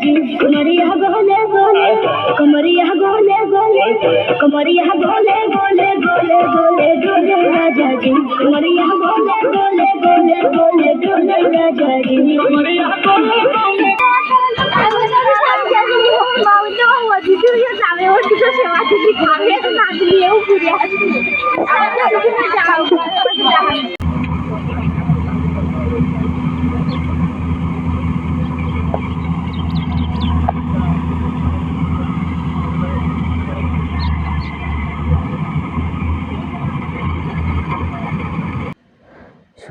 जी कमरिया गोले गोले कमरिया गोले गोले कमरिया गोले गोले गोले गोले डोले राजा जी कमरिया गोले गोले गोले गोले डोले राजा जी कमरिया गोले गोले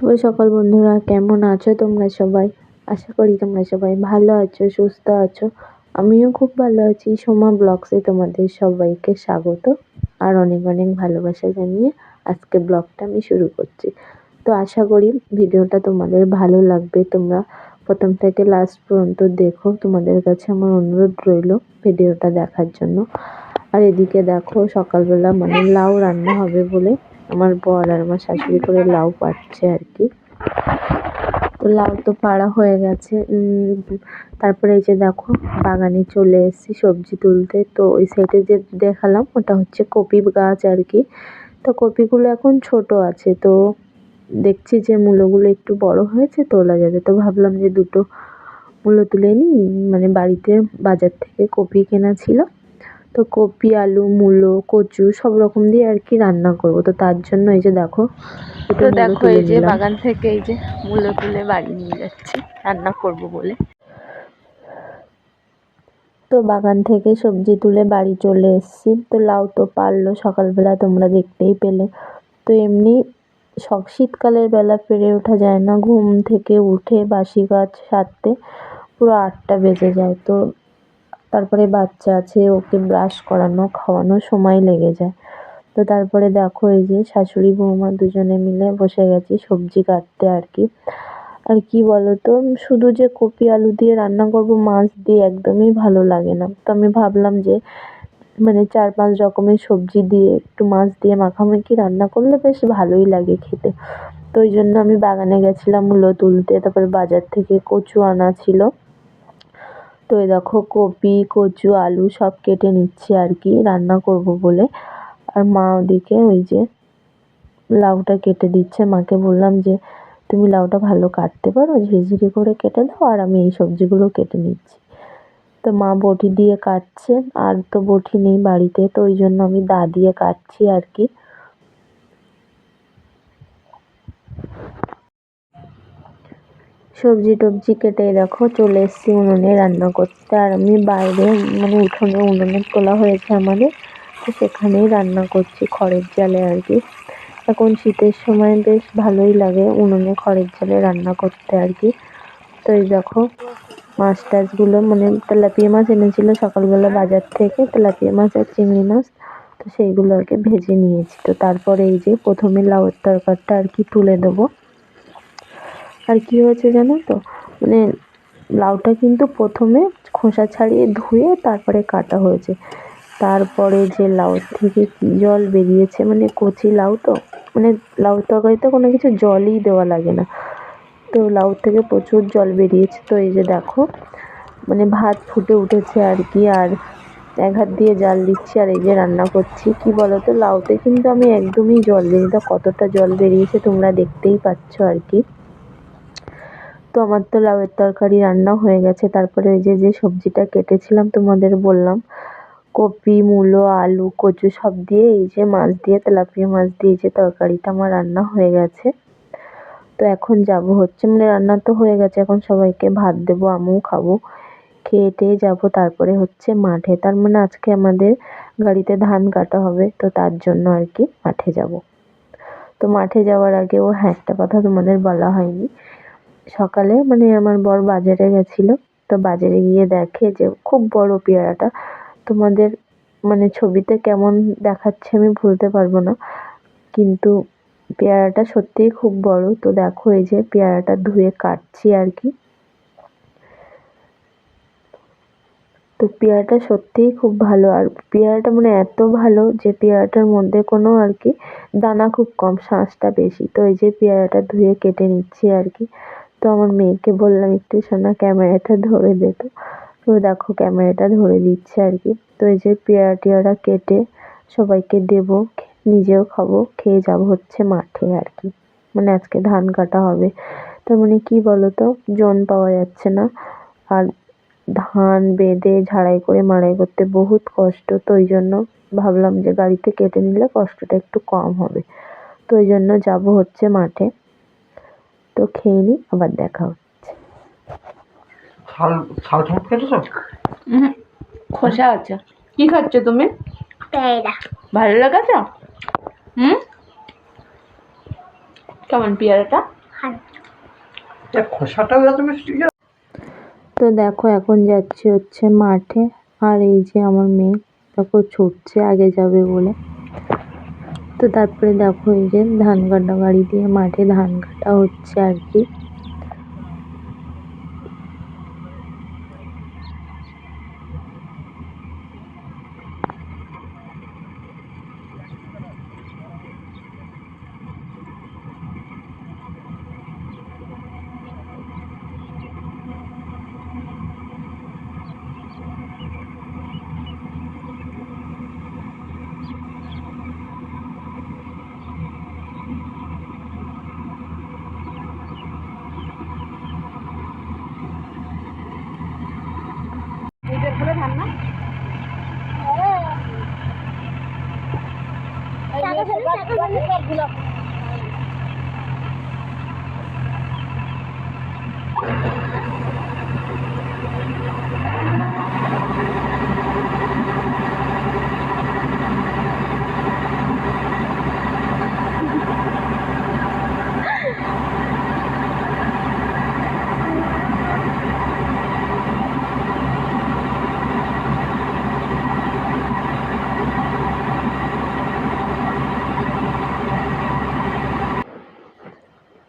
শুভ সকাল বন্ধুরা, কেমন আছো তোমরা সবাই? আশা করি তোমরা সবাই ভালো আছো, সুস্থ আছো। আমিও খুব ভালো আছি। সোমা ব্লগসে তোমাদের সবাইকে স্বাগত আর অনেক অনেক ভালোবাসা জানিয়ে আজকে ব্লগটা আমি শুরু করছি। তো আশা করি ভিডিওটা তোমাদের ভালো লাগবে। তোমরা প্রথম থেকে লাস্ট পর্যন্ত দেখো। তোমাদের কাছে আমার অনুরোধ রইল ভিডিওটা দেখার জন্য। আর এদিকে দেখো, সকালবেলা মানে লাউ রান্না হবে বলে আমার বর আর আমার শাশুড়ি করে লাউ পাচ্ছে আর কি। তো লাউ তো পাড়া হয়ে গেছে। তারপরে এই যে দেখো, বাগানে চলে এসেছি সবজি তুলতে। তো ওই সাইডে যে দেখালাম, ওটা হচ্ছে কপি গাছ আর কি। তো কপিগুলো এখন ছোট আছে, তো দেখছি যে মূলোগুলো একটু বড় হয়েছে, তোলা যাবে। তো ভাবলাম যে দুটো মূলো তুলে নিই। মানে বাড়িতে বাজার থেকে কপি কেনা ছিল। তো কপি আলু মূলো কচু সব রকম দিয়ে আর কি রান্না করব। তো তার জন্য এই যে দেখো তো দেখো এই যে বাগান থেকে এই যে মূলো তুলে বাড়ি নিয়ে যাচ্ছি রান্না করব বলে। তো বাগান থেকে সবজি তুলে বাড়ি চলে এসেছি। তো লাউ তো পারল সকালবেলা তোমরা দেখতেই পেলে। তো এমনি সব শীতকালের বেলা পেরে ওঠা যায় না। ঘুম থেকে উঠে বাসি গাছ সারতে পুরো আটটা বেজে যায়। তো তারপরে বাচ্চা আছে, ওকে ব্রাশ করানো, খাওয়ানো, সময় লেগে যায়। তো তারপরে দেখো এই যে শাশুড়ি, বৌমা দুজনে মিলে বসে গেছি সবজি কাটতে আর কি। আর কি বলতো, শুধু যে কপি আলু দিয়ে রান্না করব, মাছ দিয়ে একদমই ভালো লাগে না। তো আমি ভাবলাম যে মানে চার পাঁচ রকমের সবজি দিয়ে, একটু মাছ দিয়ে মাখামাখি রান্না করলে বেশ ভালোই লাগে খেতে। তো ওই জন্য আমি বাগানে গেছিলাম মূলো তুলতে, তারপরে বাজার থেকে কচু আনা ছিল। তো এই দেখো কপি, কচু, আলু সব কেটে নিচ্ছি আর কি, রান্না করব বলে। আর মা ওদিকে ওই যে লাউটা কেটে দিচ্ছে। মাকে বললাম যে, তুমি লাউটা ভালো কাটতে পারো ঝিঝিরি করে কেটে দাও, আর আমি এই সবজিগুলো কেটে নিচ্ছি। তো মা বটি দিয়ে কাটছে, আর তো বটি নেই বাড়িতে, তো ওই জন্য আমি দা দিয়ে কাটছি আর কি। সবজি টবজি কেটে দেখো, চলে এসেছি উনুনে রান্না করতে। আর আমি বাইরে মানে উঠোনে উনুনে তোলা হয়েছে আমাদের, তো সেখানেই রান্না করছি খড়ের জালে আর কি। এখন শীতের সময় বেশ ভালোই লাগে উনুনে খড়ের জালে রান্না করতে আর কি। তো এই দেখো, মাছ টাছগুলো মানে তেলাপিয়া মাছ এনেছিল সকালবেলা বাজার থেকে, তেলাপিয়া মাছ আর চিংড়ি মাছ, তো সেইগুলো আর কি ভেজে নিয়েছি। তো তারপরে এই যে প্রথমে লাউয়ের তরকারিটা আর কি তুলে দেবো। আর কি হয়েছে জানো তো? মানে লাউটা কিন্তু প্রথমে খোসা ছাড়িয়ে ধুয়ে তারপরে কাটা হয়েছে। তারপরে যে লাউ থেকে জল বেরিয়েছে মানে কচি লাউ তো মানে লাউ তরকারিতে কোনো কিছু জলই দেওয়া লাগে না। তো লাউ থেকে প্রচুর জল বেরিয়েছে। তো এই যে দেখো মানে ভাত ফুটে উঠেছে আর কি, আর এক হাত দিয়ে জাল দিচ্ছি আর এই যে রান্না করছি। কি বলতো, লাউতে কিন্তু আমি একদমই জল দিই তা কতটা জল বেরিয়েছে তোমরা দেখতেই পাচ্ছ আর কি। তো আমার তো লাউয়ের তরকারি রান্না হয়ে গেছে। তারপরে ওই যে যে সবজিটা কেটেছিলাম তোমাদের বললাম, কপি, মূলো, আলু, কচু সব দিয়ে এই যে মাছ দিয়ে, তেলাপিয়া মাছ দিয়ে যে তরকারিটা আমার রান্না হয়ে গেছে। তো এখন যাব হচ্ছে মানে রান্না তো হয়ে গেছে, এখন সবাইকে ভাত দেবো, আমিও খাব, খেয়ে টেয়ে যাব। তারপরে হচ্ছে মাঠে, তার মানে আজকে আমাদের গাড়িতে ধান কাটা হবে, তো তার জন্য আর কি মাঠে যাব। তো মাঠে যাওয়ার আগে ও হ্যাঁ একটা কথা তোমাদের বলা হয়নি সকালে মানে আমার বর বাজারে গেছিল। তো বাজারে গিয়ে দেখে যে, খুব বড় পেয়ারাটা। তোমাদের মানে ছবিতে কেমন দেখাচ্ছে আমি ভুলতে পারব না। কিন্তু পেয়ারাটা সত্যিই খুব বড়। তো দেখো এই যে, পেয়ারাটা ধুয়ে কাটছি আর কি। তো পেয়ারাটা সত্যিই খুব ভালো। আর পেয়ারাটা মানে এত ভালো যে, পেয়ারাটার মধ্যে কোনো আর কি দানা খুব কম, শাঁসটা বেশি। তো এই যে, পেয়ারাটা ধুয়ে কেটে নিচ্ছি আর কি। তো আমার মেয়েকে বললাম, একটু সোনা ক্যামেরাটা ধরে দে তো। তো দেখো, ক্যামেরাটা ধরে দিচ্ছে আর কি। তো এই যে পেয়ারা টেয়ারা কেটে সবাইকে দেবো, নিজেও খাব, খেয়ে যাব হচ্ছে মাঠে আর কি। মানে আজকে ধান কাটা হবে। তার মানে কি বলতো, জন পাওয়া যাচ্ছে না। আর ধান বেঁধে ঝাড়াই করে মাড়াই করতে বহুত কষ্ট। তো ওই জন্য ভাবলাম যে গাড়িতে কেটে নিলে কষ্টটা একটু কম হবে। তো ওই জন্য যাব হচ্ছে মাঠে। তো খেয়ে নিই আবার দেখা হচ্ছে। শাল শাল খোসা আছে। কি খাচ্ছ তুমি? পেয়ারা। ভালো লাগাছে? হুম? কেমন পেয়ারাটা? কেন? তো দেখো এখন যাচ্ছি হচ্ছে মাঠে। আর এই যে আমার মেয়ে দেখো ছুটছে আগে যাবে বলে। তো তারপরে দেখো এই যে ধান কাটা গাড়ি দিয়ে মাঠে ধান কাটা হচ্ছে আর কি। Thank you.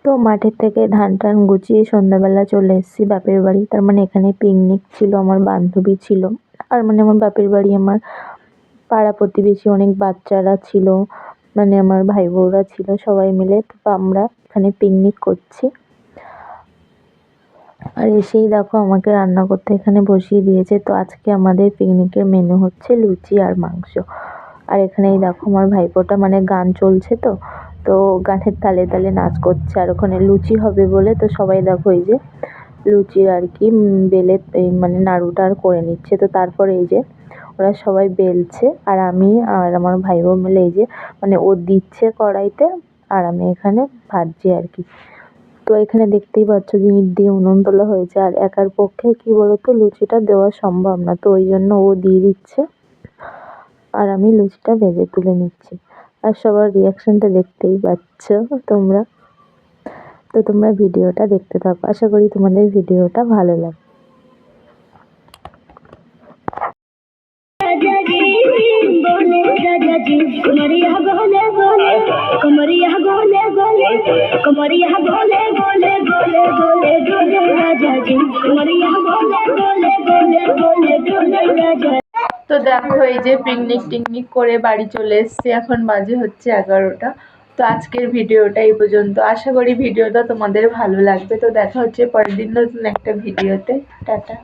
তো মাঠের থেকে ধান টান গুছিয়ে সন্ধ্যাবেলা চলে এসেছি বাপের বাড়ি। তার মানে এখানে পিকনিক ছিল, আমার বান্ধবী ছিল। আর মানে আমার বাপের বাড়ি, আমার পাড়া প্রতিবেশী অনেক বাচ্চারা ছিল মানে আমার ভাই বউরা ছিল, সবাই মিলে। তো আমরা এখানে পিকনিক করছি। আর এসেই দেখো আমাকে রান্না করতে এখানে বসিয়ে দিয়েছে। তো আজকে আমাদের পিকনিকের মেনু হচ্ছে লুচি আর মাংস। আর এখানেই দেখো আমার ভাইপোটা মানে গান চলছে তো। তো গানের তালে তালে নাচ করছে আর ওখানে লুচি হবে বলে তো সবাই দেখো এই যে লুচির আর কি বেলে মানে নাড়ুটা আর করে নিচ্ছে। তো তারপরে এই যে ওরা সবাই বেলছে আর আমি আর আমার ভাই বোন মিলে এই যে মানে ও দিচ্ছে কড়াইতে আর আমি এখানে ভাজছি আর কি। তো এখানে দেখতেই পাচ্ছ যে ইট দিয়ে উনুন তোলা হয়েছে আর একার পক্ষে কি বলতো লুচিটা দেওয়া সম্ভব না। তো ওই জন্য ও দিয়ে দিচ্ছে আর আমি লুচিটা ভেজে তুলে নিচ্ছি। আর সবার রিয়াকশনটা দেখতেই পাচ্ছ তোমরা তো তোমরা ভিডিওটা দেখতে থাকো আশা করি তোমাদের ভিডিওটা ভালো লাগবে राजा जी बोले राजा जी कमरिया बोले बोले कमरिया बोले बोले कमरिया बोले बोले बोले बोले डोले राजा जी कमरिया बोले দেখো এই যে পিকনিক টিকনিক করে বাড়ি চলে এসছি। এখন বাজে হচ্ছে এগারোটা। তো আজকের ভিডিওটা এই পর্যন্ত। আশা করি ভিডিওটা তোমাদের ভালো লাগবে। তো দেখা হচ্ছে পরের দিন নতুন একটা ভিডিওতে। টাটা।